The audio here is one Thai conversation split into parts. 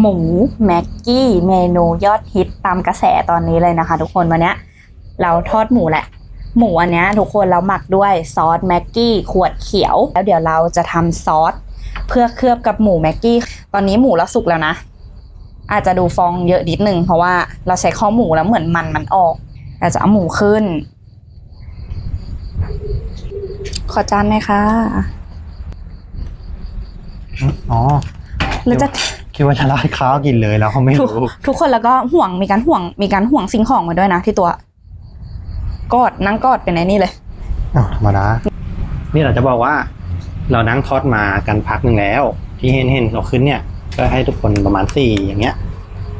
หมูแม็กกี้เมนูยอดฮิตตามกระแสตอนนี้เลยนะคะ ทุกคนวันเนี้ยเราทอดหมูแหละ หมูอันเนี้ยทุกคนเราหมักด้วยซอสแม็กกี้ขวดเขียว แล้วเดี๋ยวเราจะทำซอสเพื่อเคลือบกับหมูแม็กกี้ ตอนนี้หมูเราสุกแล้วนะ อาจจะดูฟองเยอะนิดนึงเพราะว่าเราใช้ข้อหมูแล้วเหมือนมันมันออกเราจะเอาหมูขึ้น ขอจานหน่อยค่ะ อ๋อแล้วจะ คิดว่าจะราดข้าวกินเลยแล้วเขาไม่ทุกรู้ ทุกคนแล้วก็ห่วงมีการห่วงมีการห่วงสิ่งของมาด้วยนะที่ตัว กอดนั่งกอดเป็นไอ้นี่เลย อ้าวธรรมดา นี่เราจะบอกว่า เรานั่งทอดมากันพักหนึ่งแล้ว ที่เห็นเห็นเราขึ้นเนี่ย ก็ให้ทุกคนประมาณสี่อย่างเงี้ย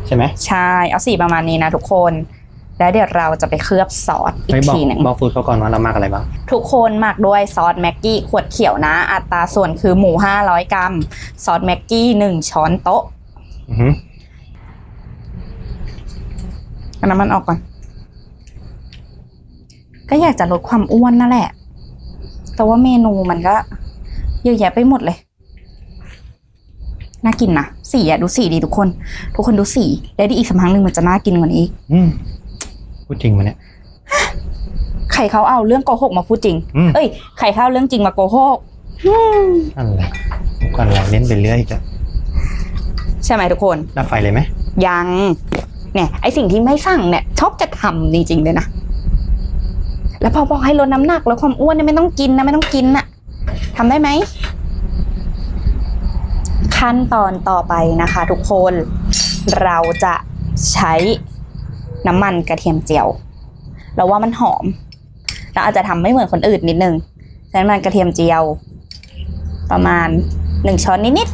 ใช่ไหม ใช่ เอาสีประมาณนี้นะทุกคน แล้วเดี๋ยวเราจะไปเคลือบซอสอีไปกบอกทีหนึ่งบอกฟูดเขาก่อนว่าเรามากอะไรบ้าง ทุกคนหมักด้วยซอสแม็กกี้ขวดเขียวนะ อัตราส่วนคือหมู 500 กรัม ซอสแม็กกี้1ช้อนโต๊ะอือฮึเอาน้ำมันออกก่อน ก็อยากจะลดความอ้วนนั่นแหละ แต่ว่าเมนูมันก็เยอะแยะไปหมดเลย น่ากินนะ สีอะดูสีดีทุกคน ทุกคนดูสี ได้ดีอีกสักพักหนึ่งมันจะน่ากินกว่านี้อีกอืม พูดจริงมาเนี่ยใครเขาเอาเรื่องโกหกมาพูดจริง อืม เอ้ยใครเขาเอาเรื่องจริงมาโกหกอืมนั่นแหละกันอะไรเล่นไปเรื่อยจ้ะใช่ไหมทุกคน ดับไฟเลยไหมยังเนี่ยไอสิ่งที่ไม่สั่งเนี่ยชอบจะทำจริงๆเลยนะ แล้วพอบอกให้ลดน้ำหนักลดความอ้วนเนี่ยไม่ต้องกินนะไม่ต้องกินน่ะทำได้ไหม ขั้นตอนต่อไปนะคะ ทุกคนเราจะใช้ น้ำมันกระเทียมเจียว เราว่ามันหอม เราอาจจะทำไม่เหมือนคนอื่นนิดนึงใช้น้ำมันกระเทียมเจียว ประมาณหนึ่งช้อนนิด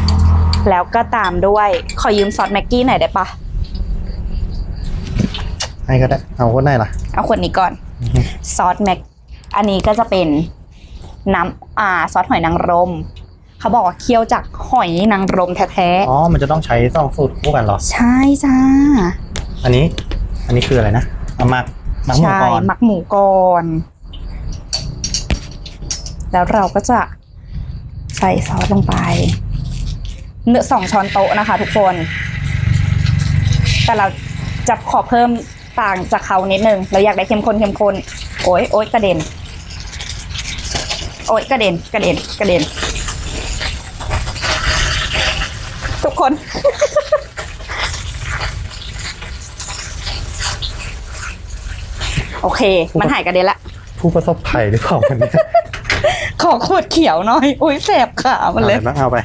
ๆ แล้วก็ตามด้วย ขอยืมซอสแม็กกี้หน่อยได้ปะให้ก็ได้ เอาก็ได้ล่ะ เอาขวดนี้ก่อนอือฮึซอสแม็ก อันนี้ก็จะเป็นน้ำอ่าซอสหอยนางรม เขาบอกว่าเคี่ยวจากหอยนางรมแท้อ๋อ มันจะต้องใช้สองสูตรคู่กันเหรอๆใช่จ้า อันนี้ อันนี้คืออะไรนะเอามากมักหมูใช่ก่อนหมักหมูก่อนแล้วเราก็จะใส่ซอสลงไปเนื้อสองช้อนโต๊ะนะคะ ทุกคน แต่เราจะขอเพิ่มต่างจากเขานิดนึง เราอยากได้เข้มข้นเข้มข้นโอ๊ยโอ๊ยกระเด็น โอ๊ยกระเด็นกระเด็นกระเด็น ทุกคน โอเค มันหายกระเด็นละผู้ประสบภัยหรือเปล่าวันนี้ขอขวดเขียวหน่อย อุ้ยแสบขามันเลยอาอะไรบ้างเอาไป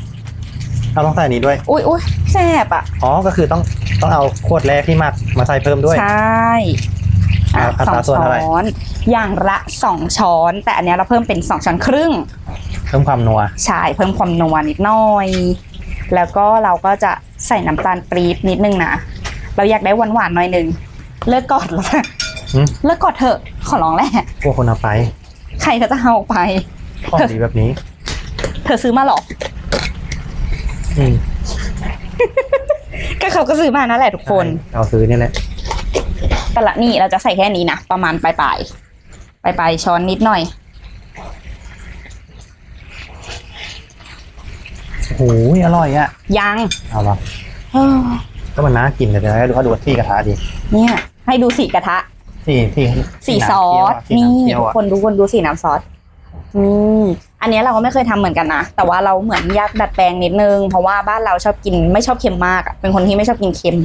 เอาต้องใส่อันนี้ด้วย อุ้ยอุ้ยแสบอะ อ๋อ ก็คือต้องต้องเอาขวดแรกที่หมักมาใส่เพิ่มด้วย ใช่อะอัสตองราส่วนช้เท่าไหร่อนอย่างละสองช้อน แต่อันเนี้ยเราเพิ่มเป็นสองช้อนครึ่ง เพิ่มความนัว ใช่ เพิ่มความนัวนิดหน่อย แล้วก็เราก็จะใส่น้ำตาลปี๊บนิดนึงนะ เราอยากได้หวานๆหน่อยหนึง เลิกกอดแล้วนะ หืมเลิกกอดเถอะ ขอร้องแหละพวกคนเอาไปใครก็จะเอาไป ของดีแบบนี้ เธอซื้อมาหรออืมก็เขาก็ซื้อมานั่นแหละทุกคน เอาซื้อนี่แหละแต่ละนี่เราจะใส่แค่นี้นะ ประมาณปลายปลายปลายปลายๆช้อนนิดหน่อย โอ้โหอร่อยอะ ยังเอาละเออก็มันน่ากินแต่จะให้ดูว่าดูที่กระทะดีเนี่ย ให้ดูสีกระทะ ที่ที่สีซอสสีนี่น้ำเคี่ยวทุกอะคนดูคนดูสีน้ำซอสนี่อันเนี้ยเราก็ไม่เคยทำเหมือนกันนะ แต่ว่าเราเหมือนอยากดัดแปลงนิดนึง เพราะว่าบ้านเราชอบกินไม่ชอบเค็มมากอะเป็นคนที่ไม่ชอบกินเค็ม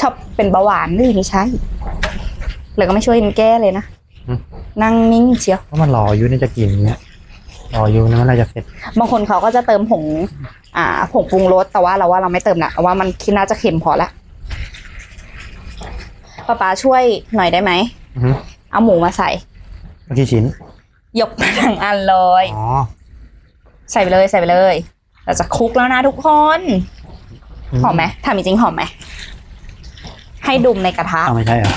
ชอบเป็นเบาหวานนี่ไม่ใช่เลยก็ไม่ช่วยกันแก้เลยนะนั่งนิ่งเชียวเพราะมันรออยู่นี่จะกินเนี่ยรออยู่นะเมื่อไหรจะเสร็จ บางคนเขาก็จะเติมผง อ่าผงปรุงรสแต่ว่าเราว่าเราไม่เติมนะเราว่ามันคิดน่าจะเค็มพอละป้าป๊าช่วยหน่อยได้ไหม อือฮึเอาหมูมาใส่เมื่อกี้ชิ้น ยกมาทั้งอันเลย อ๋อ ใส่ไปเลยใส่ไปเลย เราจะคลุกแล้วนะทุกคนหอมไหมทำจริงๆหอมไหมให้ดุมในกระทะอ้าวไม่ใช่เหรอ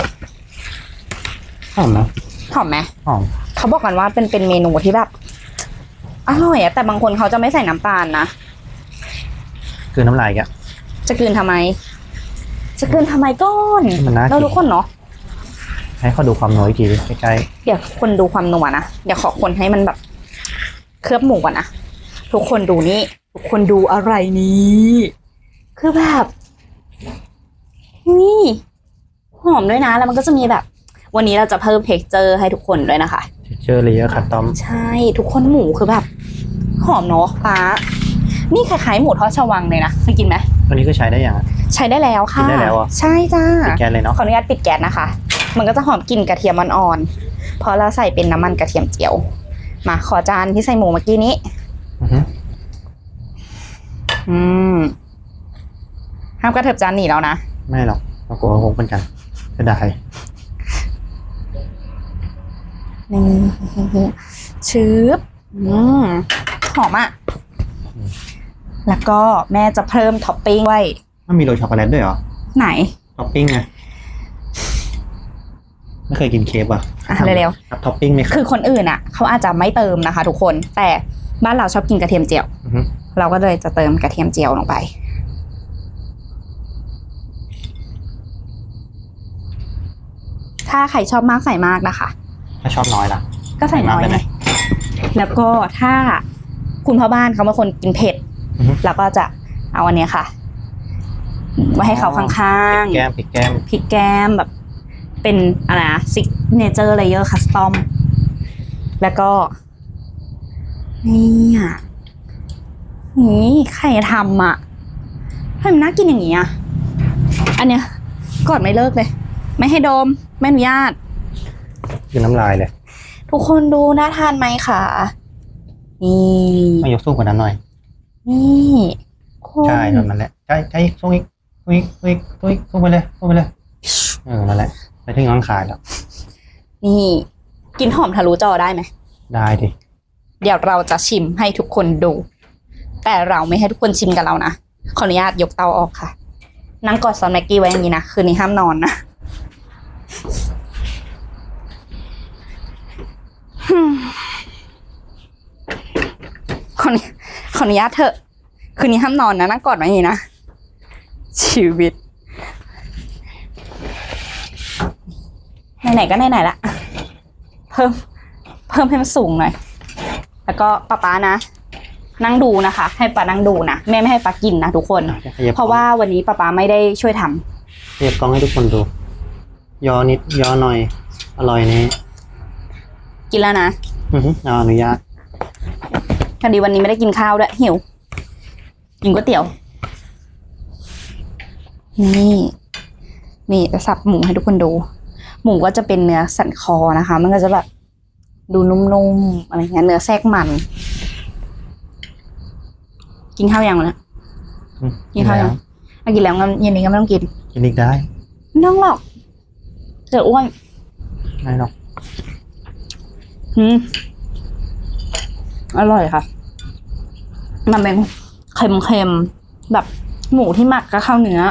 หอมนะหอมไหมหอมเขาบอกกันว่าเป็นเป็นเมนูที่แบบอร่อยอะแต่บางคนเขาจะไม่ใส่น้ำตาลนะคือน้ำลายแกอะ จะกลืนทำไม จะกลืนทำไมก้อนให้มันน่าเรากินทุกคนเนาะ ให้เขาดูความน้อยอีกทีดิใกล้เดี๋ยวคนดูความนัวนะ เดี๋ยวขอคนให้มันแบบ เคลือบหมูก่อนนะ ทุกคนดูนี่ ทุกคนดูอะไรนี้ คือแบบ นี่ หอมด้วยนะ แล้วมันก็จะมีแบบ วันนี้เราจะเพิ่มเท็กเจอร์ให้ทุกคนด้วยนะคะเจอเลยอะคัตตอม ใช่ ทุกคนหมูคือแบบ หอมเนาะป้า นี่คล้ายๆหมูทอดชวังเลยนะเคยกินไหม ตัวนี้ก็ใช้ได้ยังอะ ใช้ได้แล้วค่ะกินได้แล้วเหรอ ใช่จ้า ปิดแก๊สเลยเนาะขออนุญาตปิดแก๊สนะคะ มันก็จะหอมกลิ่นกระเทียมอ่อนๆเพราะเราใส่เป็นน้ำมันกระเทียมเจียว มาขอจานที่ใส่หมูเมื่อกี้นี้ อือฮึอืมห้ามกระเถิบจานหนีแล้วนะ ไม่หรอกเรากลัวคงเป็นกันจะได้นี่ชืบอืมหอมอะ แล้วก็แม่จะเพิ่มท็อปปิ้งไว้มันมีโรยช็อกโกแลตด้วยเหรอ ไหน ท็อปปิ้งไง ไม่เคยกินเค้กอะอะเร็วครับท็อปปิ้งไหมคๆรับ คือคนอื่นอะเขาอาจจะไม่เติมนะคะ ทุกคนแต่บ้านเราชอบกินกระเทียมเจียวอือฮึ เราก็เลยจะเติมกระเทียมเจียวลงไป ถ้าใครชอบมากใส่มากนะคะ ถ้าชอบน้อยล่ะ ก็ใส่น้อยใส่มากไปไหไงมแล้วก็ถ้าคุณพ่อบ้านเขาเป็นคนกินเผ็ดอือฮึ เราก็จะเอาอันเนี้ยค่ะไว้ให้เขาข้างแก้มพริกแก้มๆพริกแก้มแบบ เป็นอะไรนะซิกเนเจอร์เลเยอร์คัสตอมแล้วก็นี่อะนี่ใครทำอะทำไมมันน่ากินอย่างนี้อะอันเนี้ยกอดไม่เลิกเลย ไม่ให้ดม ไม่อนุญาตกินน้ำลายเลย ทุกคนดูน่าทานไหมคะนี่มายกสู้กว่านั้นหน่อย นี่คนใช่แบบนั้นแหละใช่ใช่สู้อีกสู้อีกสู้อีกสู้อีกสู้ไปเลยสู้ไปเลยเออนั่นแหละ ไปถึงร้านขายแล้ว นี่ กินหอมทะลุจอได้ไหม ได้ดิ เดี๋ยวเราจะชิมให้ทุกคนดู แต่เราไม่ให้ทุกคนชิมกับเรานะ ขออนุญาตยกเตาออกค่ะ นั่งกอดซอนแม็กกี้ไว้อย่างนี้นะ คืนนี้ห้ามนอนนะขออนุขออนุญาตเถอะ คืนนี้ห้ามนอนนะนั่งกอดไว้อย่างนี้นะ ชีวิต ไหนๆก็ไหนๆละ เพิ่มเพิ่มให้มันสูงหน่อย แล้วก็ป้าป้านะ นั่งดูนะคะ ให้ป้านั่งดูนะแม่ไม่ให้ป้ากินนะทุกคน ขยับเพราะว่าวันนี้ป้าป้าไม่ได้ช่วยทำขยับกล้องให้ทุกคนดู ยอนิดยอหน่อย อร่อยนี่กินแล้วนะอือฮึเอาอนุญาตพอดีวันนี้ไม่ได้กินข้าวด้วยหิวกินก๋วยเตี๋ยว นี่ นี่จะสับหมูให้ทุกคนดู หมูก็จะเป็นเนื้อสันคอนะคะ มันก็จะแบบดูนุ่มๆอะไรเงี้ยเนื้อแทรกมัน กินข้าวยังวะเนี่ยอืมกินข้าวยังอะกินแล้วงั้นเย็นนี้ก็ไม่ต้องกินกินอีกได้ไม่ต้องหรอกเดี๋ยวอ้วนไม่หรอกอืมอร่อยค่ะ มันเป็นเค็มๆแบบหมูที่หมักกับข้าวเนื้อ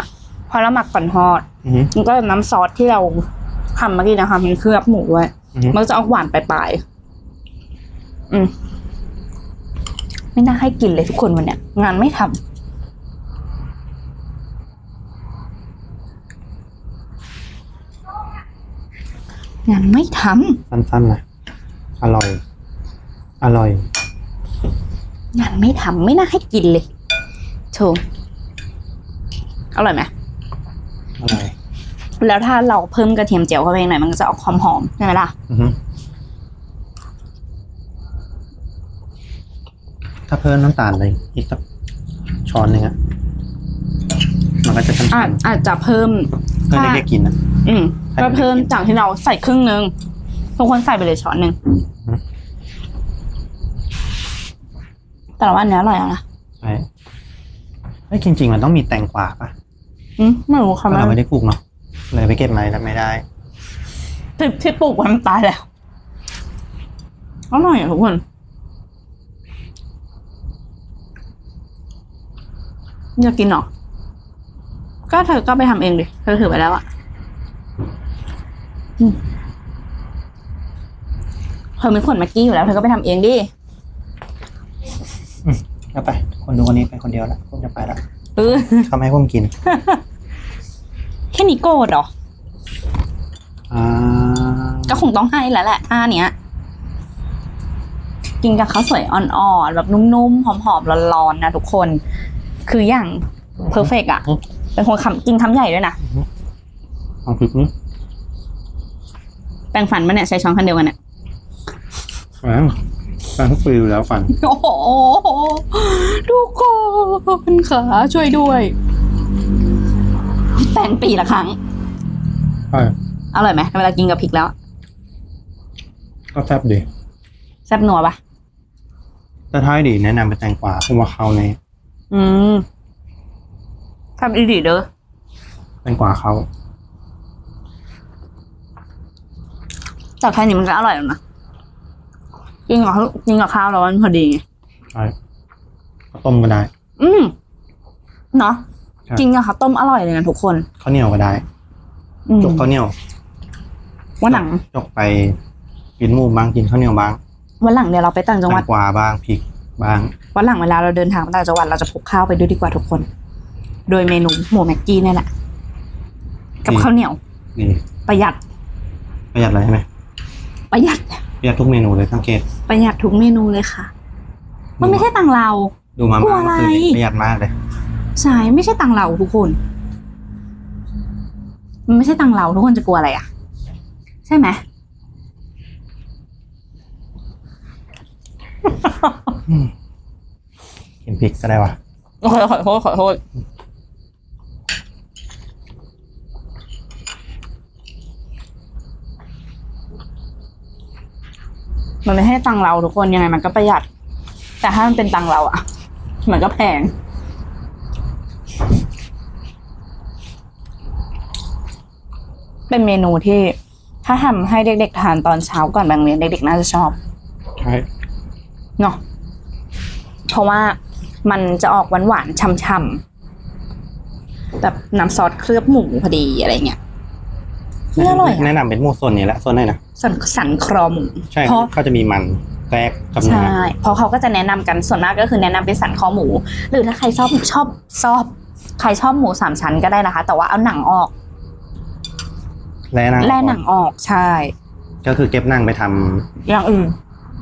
พอเราหมักก่อนทอดอือฮึมันก็น้ำซอสที่เรา ทำเมื่อกี้นะคะมันเคลือบหมูไว้อือฮึ มันก็จะออกหวานปลายๆอืม ไม่น่าให้กินเลยทุกคนวันเนี้ย งานไม่ทำงานไม่ทำสั้นๆนะอร่อย อร่อย งานไม่ทำไม่น่าให้กินเลยโถอร่อยไหมอร่อย แล้วถ้าเราเพิ่มกระเทียมเจียวเข้าไปหน่อยมันก็จะออกหอมๆใช่ไหมล่ะ อือฮึถ้าเพิ่มน้ำตาลเลยอีกสักช้อนหนึ่งอะมันก็จะช้ำอาจอาจจะเพิ่ม ๆเพื่อเด็กๆกินอะอืมให้ก็มันได้เพิ่มกินจากที่เราใส่ครึ่งหนึ่งทุกคนใส่ไปเลยช้อนหนึ่งอืมแต่ละวันนี้อร่อยแล้วนะใช่เฮ้ยจริง ๆ มันต้องมีแตงกวาป่ะอืมไม่รู้เพค่ะราะแม่เราไม่ได้ปลูกเนาะ เลยไปเก็บมาแล้วไม่ได้ที่ที่ปลูกไว้มันตายแล้วอร่อยอะทุกคนอยากกินเหรอ ก็เธอก็ไปทำเองดิ เธอถือไปแล้วอะอืมเธอมีขวดแม็กกี้อยู่แล้ว เธอก็ไปทำเองดิแล้วไป คนดูคนนี้ไปคนเดียวแล้วผมจะไปแล้วเออเขาไม่ให้ผมกิน แค่นี้โกรธเหรอ อ่าก็คงต้องให้แล้วแหละท่าเนี้ย กินกับข้าวสวยอ่อนๆแบบนุ่มๆหอมๆร้อนๆนะทุกคน คืออย่างเพอร์เฟกอะเป็นคนคำกินคำใหญ่ด้วยนะลองพริกนี่แปรงฟันมาเนี่ยใช้ช้อนคันเดียวกันเนี่ยแฟงแฟงทุกปีอยู่แล้วฟัน โอ้โหทุกคนขาช่วยด้วย แปรงปีละครั้ง ใช่อร่อยไหมเวลากินกับพริกแล้ว ก็แซ่บดี แซ่บนัวปะแต่ท้ายดีแนะนำเป็นแตงกวาเพราะว่าเขาในอืมแซ่บอีดีเด้อแตงกวาเขาแต่แค่นี้มันก็อร่อยแล้วนะกินกับข้าวกินกับข้าวแล้วมันพอดีไงใช่ข้าวต้มก็ได้ อืมเนาะใช่ กินกับข้าวต้มอร่อยเลยนะทุกคนข้าวเหนียวก็ได้อืมจกข้าวเหนียววันหลัง จกไปกินหมูบ้างกินข้าวเหนียวบ้างวันหลังเดี๋ยวเราไปต่างจังหแตวัดงกวาบ้างพริกบ้าง วันหลังเวลาเราเดินทางไปต่างจังหวัดเราจะพกข้าวไปด้วยดีกว่าทุกคน โดยเมนูหมูแม็กกี้เนี่ยแหละ กับข้าวเหนียว นี่ประหยัดประหยัดเลยใช่ไหมประหยัด ประหยัดทุกเมนูเลยสังเกตประหยัดทุกเมนูเลยค่ะ มันไม่ใช่ตังเรา ดูมากลัวม่าอะไรก็คือประหยัดมากเลย ใช่ไม่ใช่ตังเราทุกคน มันไม่ใช่ตังเราทุกคนจะกลัวอะไรอะ ใช่ไหมกินพริกก็ได้วะโอเคขอโทษขอโทษมันไม่ให้ตังเราทุกคนยังไงมันก็ประหยัด แต่ถ้ามันเป็นตังเราอะมันก็แพง เป็นเมนูที่ถ้าทำให้เด็ก ๆ ทานตอนเช้าก่อนไปโรงเรียนเด็กๆน่าจะชอบใช่เนาะเพราะว่ามันจะออกหวานหวานๆช่ำๆแบบน้ำซอสเคลือบหมูพอดีอะไรเงี้ยนี่อร่อยอะแนะนำเป็นหมูส่วนนี้แหละส่วนไหนนะสันสันครอหมูใช่เพราะ เขาจะมีมันแทรกกับเนื้ใช่อเพราะเขาก็จะแนะนำกัน ส่วนมากก็คือแนะนำเป็นสันคอหมู หรือถ้าใครชอบชอบชอบ ใครชอบหมูสามชั้นก็ได้นะคะ แต่ว่าเอาหนังออก และหนังแล่หนังออกใช่ ก็คือเก็บหนังไปทำอย่างอื่น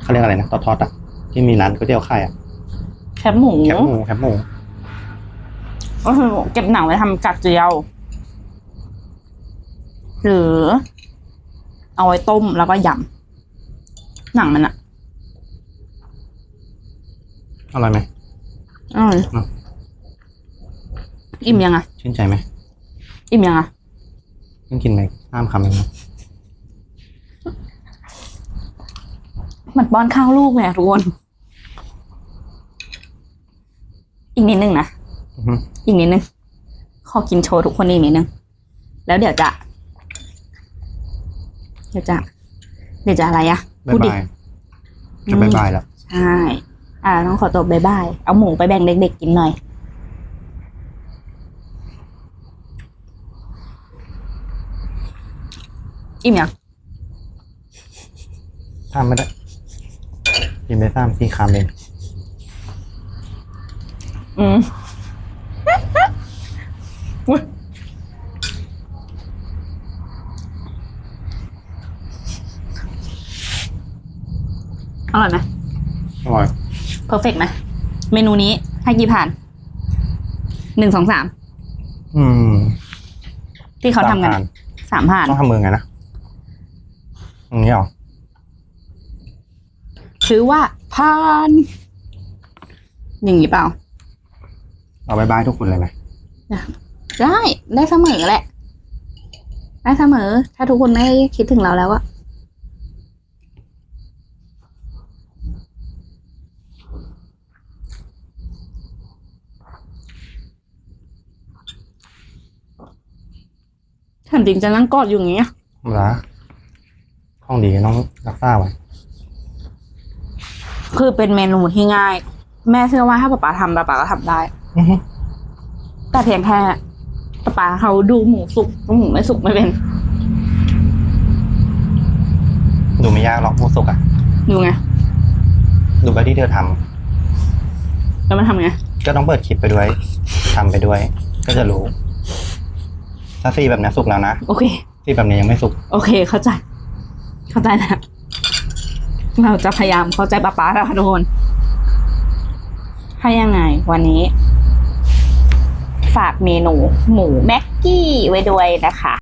เขาเรียกอะไรนะทอดๆอะที่มีร้านก๋วยเตี๋ยวไข่อะแคบหมูแคบหมูแคบหมูก็คือเก็บหนังไว้ทำกากเจียว หรือ เอาไว้ต้มแล้วก็ยำหนังมันอะอร่อยไหมอร่อยเนอะอิ่มยังอะชื่นใจไหมอิ่มยังอะ เพิ่งกินไปห้ามคำเองนะเหมือนป้อนข้าวลูกเลยอะทุกคน อีกนิดนึงนะ อือฮึอีกนิดนึง ขอกินโชว์ทุกคนอีกนิดนึง แล้วเดี๋ยวจะ เดี๋ยวจะ เดี๋ยวจะอะไรอะบ๊าพูยดดิ บายจะบายบายแล้ว ใช่ อ่า ต้องขอตัวบายบาย เอาหมูไปแบ่งเด็กๆกินหน่อย อิ่มยังทำไม่ได้กินไปสามสี่คำเองอืมอุ๊ยอร่อยไหมอร่อยเพอร์เฟกไหมเมนูนี้ให้กี่ผ่านหนึ่งสองสามอืมที่เขาทำกันสมสามผ่าน ต้องทำมือไงนะ อย่างนี้เหรอถือว่าผ่าน อย่างนี้เปล่า เอาบายบายทุกคนเลยไหมได้ได้เสมอแหละ ได้เสมอ ถ้าทุกคนได้คิดถึงเราแล้วอะถามจริงจะนั่งกอดอยู่อย่างเงี้ยธรร มดาของดีต้องรักษาไว้คือเป็นเมนูที่ง่าย แม่เชื่อว่าถ้าป๊าป๊าทำป๊าป๊าก็ทำได้ อือฮึแต่เพียงแค่ป๊าป๊าเขาดูหมูสุกหมูไม่สุกไม่เป็น ดูไม่ยากหรอกผู้สุกอะ ดูไง ดูแบบที่เธอทำแล้วมันทำไง ก็ต้องเปิดคลิปไปด้วยทำไปด้วย ก็จะรู้ ถ้าซีแบบนี้สุกแล้วนะโอเค ซีแบบนี้ยังไม่สุก โอเค เข้าใจ เข้าใจแล้วเราจะพยายามเข้าใจป้าปาแล้วค่ะทุกคนให้ยังไงวันนี้ ฝากเมนูหมูแม็กกี้ไว้ด้วยนะคะ